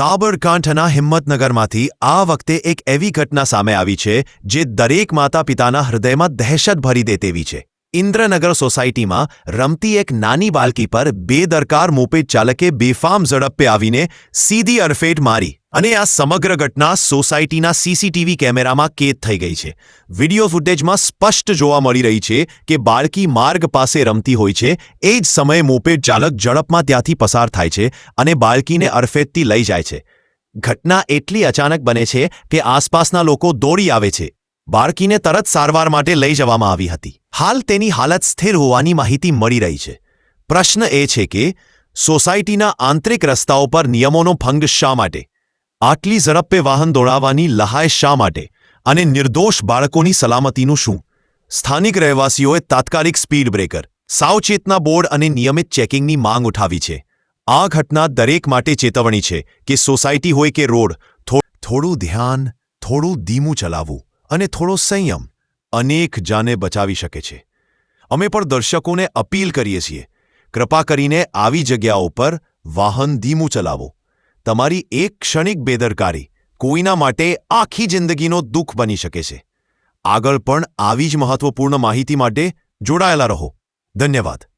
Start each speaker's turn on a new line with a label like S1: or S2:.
S1: સાબરકાંઠના હિંમતનગરમાંથી આ વખતે એક એવી ઘટના સામે આવી છે, જે દરેક માતા પિતાના હૃદયમાં દહેશત ભરી દે તેવી છે. ઇન્દ્રનગર સોસાયટીમાં રમતી એક નાની બાલકી પર બેદરકાર મોપેટ ચાલકે બેફામ ઝડપે આવીને સીધી અડફેટ મારી. અને આ સમગ્ર ઘટના સોસાયટીના સીસીટીવી કેમેરામાં કેદ થઈ ગઈ છે. વીડિયો ફૂટેજમાં સ્પષ્ટ જોવા મળી રહી છે કે બાળકી માર્ગ પાસે રમતી હોય છે. એ જ સમયે મોપેડ ચાલક ઝડપમાં ત્યાંથી પસાર થાય છે અને બાળકીને અરફેતથી લઈ જાય છે. ઘટના એટલી અચાનક બને છે કે આસપાસના લોકો દોડી આવે છે. બાળકીને તરત સારવાર માટે લઈ જવામાં આવી હતી. હાલ તેની હાલત સ્થિર હોવાની માહિતી મળી રહી છે. પ્રશ્ન એ છે કે સોસાયટીના આંતરિક રસ્તાઓ પર નિયમોનો ભંગ શા માટે? આટલી ઝડપે વાહન દોડાવવાની લહાય શા માટે? અને નિર્દોષ બાળકોની સલામતીનું શું? સ્થાનિક રહેવાસીઓએ તાત્કાલિક સ્પીડ બ્રેકર, સાવચેતના બોર્ડ અને નિયમિત ચેકિંગની માંગ ઉઠાવી છે. આ ઘટના દરેક માટે ચેતવણી છે કે સોસાયટી હોય કે રોડ, થોડું ધ્યાન, થોડું ધીમું ચલાવવું અને થોડો સંયમ અનેક જાને બચાવી શકે છે. અમે પણ દર્શકોને અપીલ કરીએ છીએ, કૃપા કરીને આવી જગ્યાઓ પર વાહન ધીમું ચલાવો. તમારી એક ક્ષણિક બેદરકારી કોઈના માટે આખી જિંદગીનો દુઃખ બની શકે છે. આગળ પણ આવી જ મહત્વપૂર્ણ માહિતી માટે જોડાયેલા રહો. ધન્યવાદ.